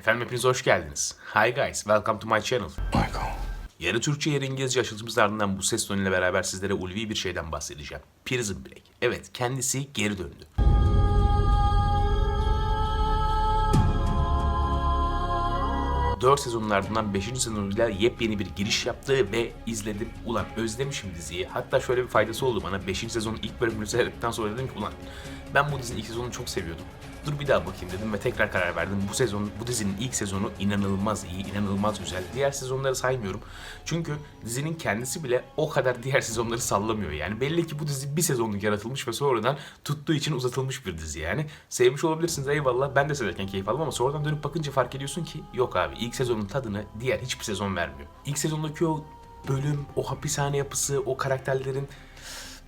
Efendim hepiniz hoş geldiniz. Hi guys, welcome to my channel. Michael. Yarı Türkçe yarı İngilizce açılışımız ardından bu ses tonuyla beraber sizlere ulvi bir şeyden bahsedeceğim. Prison Break. Evet, kendisi geri döndü. Dört sezonun ardından 5. sezonuyla yepyeni bir giriş yaptı ve izledim. Ulan özlemişim diziyi. Hatta şöyle bir faydası oldu bana. 5. sezonun ilk bölümünü seyrettikten sonra dedim ki ulan ben bu dizinin ilk sezonunu çok seviyordum. Dur bir daha bakayım dedim ve tekrar karar verdim. Bu sezon, bu dizinin ilk sezonu inanılmaz iyi, inanılmaz güzel. Diğer sezonları saymıyorum. Çünkü dizinin kendisi bile o kadar diğer sezonları sallamıyor. Yani belli ki bu dizi bir sezonluk yaratılmış ve sonradan tuttuğu için uzatılmış bir dizi yani. Sevmiş olabilirsiniz eyvallah. Ben de severken keyif aldım ama sonradan dönüp bakınca fark ediyorsun ki yok abi ilk sezonun tadını diğer hiçbir sezon vermiyor. İlk sezondaki o bölüm, o hapishane yapısı, o karakterlerin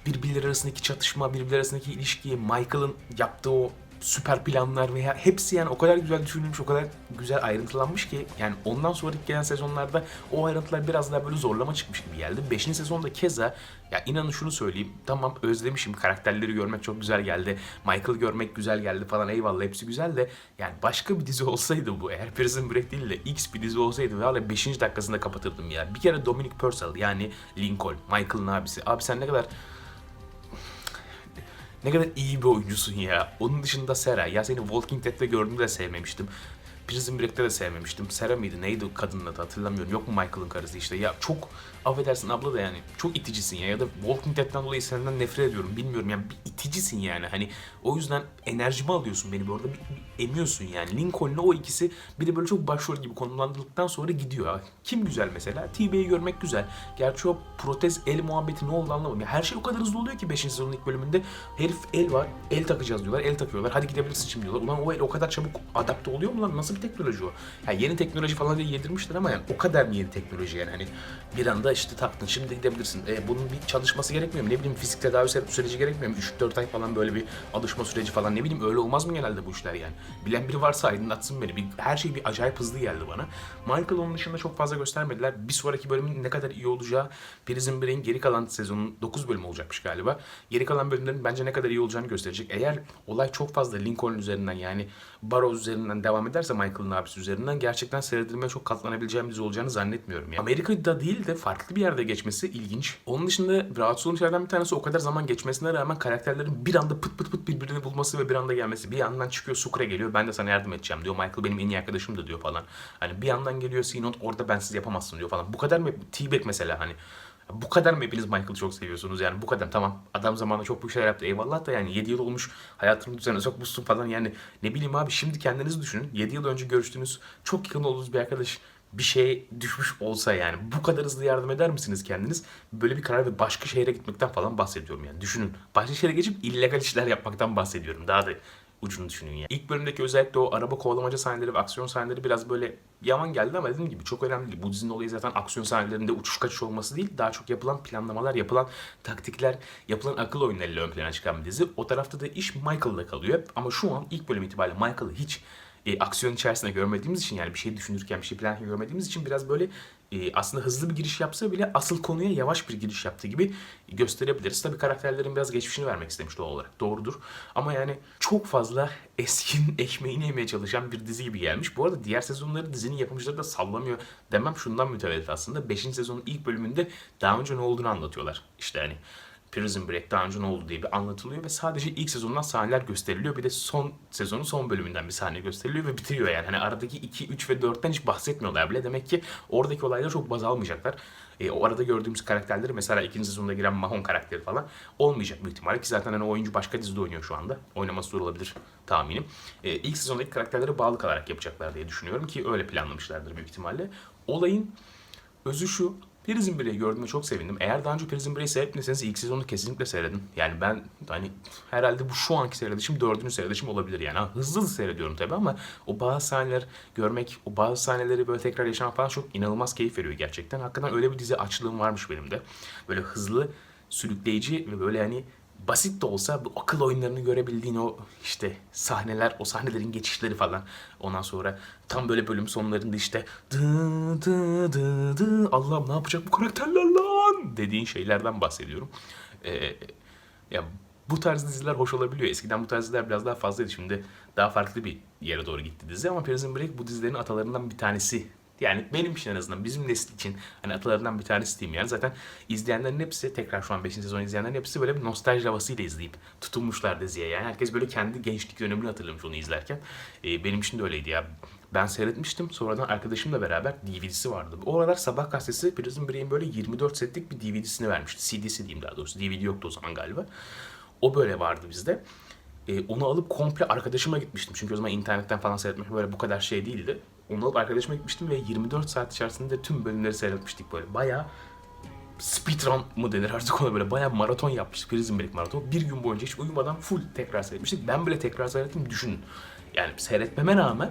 birbirleri arasındaki çatışma, birbirleri arasındaki ilişki, Michael'ın yaptığı o süper planlar veya hepsi yani o kadar güzel düşünülmüş, o kadar güzel ayrıntılanmış ki yani ondan sonraki gelen sezonlarda o ayrıntılar biraz daha böyle zorlama çıkmış gibi geldi. Beşinci sezonda keza ya inanın şunu söyleyeyim. Tamam özlemişim. Karakterleri görmek çok güzel geldi. Michael görmek güzel geldi falan. Eyvallah hepsi güzel de yani başka bir dizi olsaydı bu eğer Prison Break değil de X bir dizi olsaydı ve hala 5. dakikasında kapatırdım ya. Bir kere Dominic Purcell yani Lincoln, Michael'ın abisi. Abi sen ne kadar ne kadar iyi bir oyuncusun ya. Onun dışında Sera. Ya seni Walking Dead'de gördüğümde de sevmemiştim. Prison Break'te de sevmemiştim. Sera mıydı? Neydi kadının adı hatırlamıyorum. Yok mu Michael'ın karısı işte. Ya çok affedersin abla da yani. Çok iticisin ya. Ya da Walking Dead'den dolayı senden nefret ediyorum. Bilmiyorum yani bir iticisin yani. Hani o yüzden enerjimi alıyorsun beni bu arada. Bir, bir emiyorsun yani. Lincoln'la o ikisi bir de böyle çok başrol gibi konumlandırıldıktan sonra gidiyor. Kim güzel mesela? TB'yi görmek güzel. Gerçi o protez el muhabbeti ne oldu anlamadım. Ya her şey o kadar hızlı oluyor ki 5. sezonun ilk bölümünde. Herif el var. El takacağız diyorlar. El takıyorlar. Hadi gidebilirsin şimdi diyorlar. Ulan o el o kadar çabuk adapte oluyor mu lan? Nasıl bir teknoloji o? Ya yeni teknoloji falan diye yedirmişler ama yani o kadar mı yeni teknoloji yani? Hani bir anda işte taktın şimdi gidebilirsin. E, bunun bir çalışması gerekmiyor mu? Ne bileyim fizik tedavi süreci gerekmiyor mu? 3-4 ay falan böyle bir alışma süreci falan ne bileyim öyle olmaz mı genelde bu işler yani? Bilen biri varsa aydınlatsın beni. Bir, her şey bir acayip hızlı geldi bana. Michael onun dışında çok fazla göstermediler. Bir sonraki bölümün ne kadar iyi olacağı Prison Break'in geri kalan sezonun 9 bölüm olacakmış galiba. Geri kalan bölümlerin bence ne kadar iyi olacağını gösterecek. Eğer olay çok fazla Lincoln üzerinden yani Barrow üzerinden devam ederse Michael'ın abisi üzerinden gerçekten seyredilmeye çok katlanabileceğim dizi olacağını zannetmiyorum. Yani. Amerika'da değil de farklı bir yerde geçmesi ilginç. Onun dışında rahatsız olduğum şeylerden bir tanesi o kadar zaman geçmesine rağmen karakterlerin bir anda pıt pıt pıt birbirini bulması ve bir anda gelmesi. Bir yandan çıkıyor Sucre geliyor ben de sana yardım edeceğim diyor. Michael benim en iyi arkadaşım da diyor falan. Hani bir yandan geliyor Sinot orada bensiz yapamazsın diyor falan. Bu kadar mı? T-Bag mesela hani. Bu kadar mı hepiniz Michael'ı çok seviyorsunuz yani bu kadar tamam adam zamanında çok büyük şeyler yaptı eyvallah da yani 7 yıl olmuş hayatını düzenine sokmuşsun falan yani ne bileyim abi şimdi kendiniz düşünün 7 yıl önce görüştüğünüz çok yakın olduğunuz bir arkadaş bir şeye düşmüş olsa yani bu kadar hızlı yardım eder misiniz kendiniz? Böyle bir karar ve başka şehre gitmekten falan bahsediyorum yani düşünün. Başka şehre geçip illegal işler yapmaktan bahsediyorum daha da ucunu düşünün ya. İlk bölümdeki özellikle o araba kovalamaca sahneleri ve aksiyon sahneleri biraz böyle yaman geldi ama dediğim gibi çok önemli değil. Bu dizinin olayı zaten aksiyon sahnelerinde uçuş kaçış olması değil. Daha çok yapılan planlamalar, yapılan taktikler, yapılan akıl oyunlarıyla ön plana çıkan bir dizi. O tarafta da iş Michael'da kalıyor. Ama şu an ilk bölüm itibariyle Michael'ı hiç e, aksiyon içerisinde görmediğimiz için yani bir şey düşünürken, bir şey planlarken görmediğimiz için biraz böyle e, aslında hızlı bir giriş yapsa bile asıl konuya yavaş bir giriş yaptığı gibi gösterebiliriz. Tabii karakterlerin biraz geçmişini vermek istemiş doğal olarak. Doğrudur. Ama yani çok fazla eskin ekmeğini yemeye çalışan bir dizi gibi gelmiş. Bu arada diğer sezonları dizinin yapımcıları da sallamıyor demem şundan mütevellit aslında. 5. sezonun ilk bölümünde daha önce ne olduğunu anlatıyorlar. İşte hani Prison Break daha önce ne oldu diye bir anlatılıyor ve sadece ilk sezondan sahneler gösteriliyor. Bir de son sezonun son bölümünden bir sahne gösteriliyor ve bitiriyor yani. Hani aradaki 2, 3 ve 4'ten hiç bahsetmiyorlar bile. Demek ki oradaki olayları çok baz almayacaklar. E, o arada gördüğümüz karakterleri mesela ikinci sezonda giren Mahon karakteri falan olmayacak büyük ihtimalle ki zaten hani oyuncu başka dizide oynuyor şu anda. Oynaması zor olabilir tahminim. E, ilk sezondaki karakterlere bağlı kalarak yapacaklar diye düşünüyorum ki öyle planlamışlardır büyük ihtimalle. Olayın özü şu. Prison Break'i gördüğümde çok sevindim. Eğer daha önce Prison Break'i seyretmediyseniz ilk sezonu kesinlikle seyredin. Yani ben hani herhalde bu şu anki seyredişim dördüncü seyredişim olabilir yani. Ha, hızlı hızlı seyrediyorum tabii ama o bazı sahneler görmek, o bazı sahneleri böyle tekrar yaşamak falan çok inanılmaz keyif veriyor gerçekten. Hakikaten öyle bir dizi açlığım varmış benim de. Böyle hızlı, sürükleyici ve böyle hani basit de olsa bu akıl oyunlarını görebildiğin o işte sahneler, o sahnelerin geçişleri falan. Ondan sonra tam böyle bölüm sonlarında işte dı dı dı dı Allah'ım ne yapacak bu karakterler lan dediğin şeylerden bahsediyorum. Ee, ya bu tarz diziler hoş olabiliyor. Eskiden bu tarz diziler biraz daha fazlaydı. Şimdi daha farklı bir yere doğru gitti dizi. Ama Prison Break bu dizilerin atalarından bir tanesi. Yani benim için en azından bizim nesil için hani atalarından bir tanesi diyeyim yani. Zaten izleyenlerin hepsi tekrar şu an 5. sezon izleyenlerin hepsi böyle bir nostalji havasıyla izleyip tutunmuşlar diziye. Yani herkes böyle kendi gençlik dönemini hatırlamış onu izlerken. Ee, benim için de öyleydi ya. Ben seyretmiştim. Sonradan arkadaşımla beraber DVD'si vardı. O aralar Sabah gazetesi Prison Break'in böyle 24 setlik bir DVD'sini vermişti. CD'si diyeyim daha doğrusu. DVD yoktu o zaman galiba. O böyle vardı bizde. Ee, onu alıp komple arkadaşıma gitmiştim. Çünkü o zaman internetten falan seyretmek böyle bu kadar şey değildi. Onu alıp arkadaşıma gitmiştim ve 24 saat içerisinde tüm bölümleri seyretmiştik böyle. Bayağı speedrun mı denir artık ona böyle bayağı maraton yapmıştık. Prison Break maraton. Bir gün boyunca hiç uyumadan full tekrar seyretmiştik. Ben bile tekrar seyrettim düşünün. Yani seyretmeme rağmen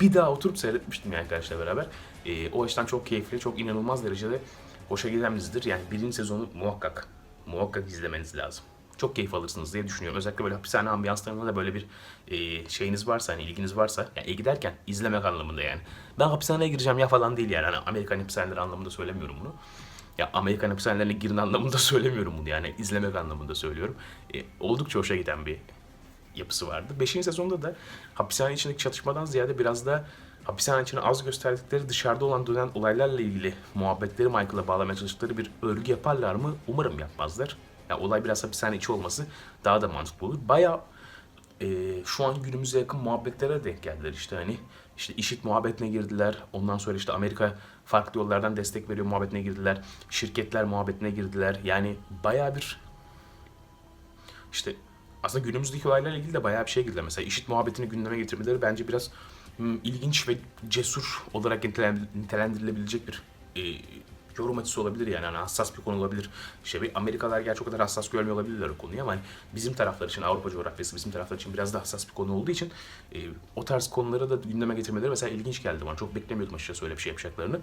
bir daha oturup seyretmiştim yani arkadaşlarla beraber. Ee, o açıdan çok keyifli, çok inanılmaz derecede hoşa giden dizidir. Yani birinci sezonu muhakkak, muhakkak izlemeniz lazım. Çok keyif alırsınız diye düşünüyorum. Özellikle böyle hapishane ambiyanslarında da böyle bir e, şeyiniz varsa, hani ilginiz varsa, yani ilgi derken izlemek anlamında yani. Ben hapishaneye gireceğim ya falan değil yani. Hani Amerikan hapishaneleri anlamında söylemiyorum bunu. Ya Amerikan hapishanelerine girin anlamında söylemiyorum bunu yani izlemek anlamında söylüyorum. E, oldukça hoşa giden bir yapısı vardı. Beşinci sezonda da hapishane içindeki çatışmadan ziyade biraz da hapishane içine az gösterdikleri dışarıda olan dönen olaylarla ilgili muhabbetleri Michael'a bağlamaya çalıştıkları bir örgü yaparlar mı? Umarım yapmazlar. Ya olay biraz hapishane içi olması daha da mantıklı olur. Bayağı e, şu an günümüze yakın muhabbetlere denk geldiler işte hani işte işit muhabbetine girdiler. Ondan sonra işte Amerika farklı yollardan destek veriyor muhabbetine girdiler. Şirketler muhabbetine girdiler. Yani bayağı bir işte aslında günümüzdeki olaylarla ilgili de bayağı bir şey girdiler. Mesela işit muhabbetini gündeme getirmeleri bence biraz hmm, ilginç ve cesur olarak nitelendir- nitelendirilebilecek bir e, yorum açısı olabilir yani. Hani hassas bir konu olabilir. İşte bir Amerikalılar gerçi o kadar hassas görmüyor olabilirler o konuyu ama hani bizim taraflar için Avrupa coğrafyası bizim taraflar için biraz daha hassas bir konu olduğu için e, o tarz konuları da gündeme getirmeleri mesela ilginç geldi bana. Çok beklemiyordum açıkçası öyle bir şey yapacaklarını.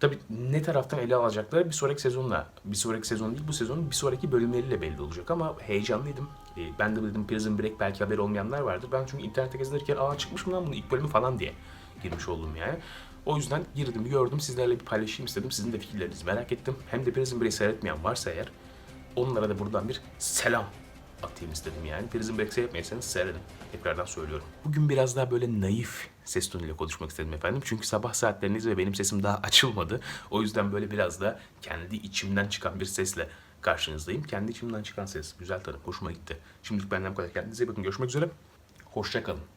Tabii ne taraftan ele alacakları bir sonraki sezonla, bir sonraki sezon değil bu sezonun bir sonraki bölümleriyle belli olacak ama heyecanlıydım. E, ben de dedim Prison Break belki haberi olmayanlar vardır. Ben çünkü internette gezinirken aa çıkmış mı lan bunun ilk bölümü falan diye girmiş oldum yani. O yüzden girdim, gördüm, sizlerle bir paylaşayım istedim. Sizin de fikirlerinizi merak ettim. Hem de Prison Break seyretmeyen varsa eğer onlara da buradan bir selam atayım istedim yani. Prison Break seyretmeyseniz seyredin. Tekrardan söylüyorum. Bugün biraz daha böyle naif ses tonuyla konuşmak istedim efendim. Çünkü sabah saatleriniz ve benim sesim daha açılmadı. O yüzden böyle biraz da kendi içimden çıkan bir sesle karşınızdayım. Kendi içimden çıkan ses. Güzel taraf. Hoşuma gitti. Şimdilik benden bu kadar. Kendinize iyi bakın. Görüşmek üzere. Hoşça kalın.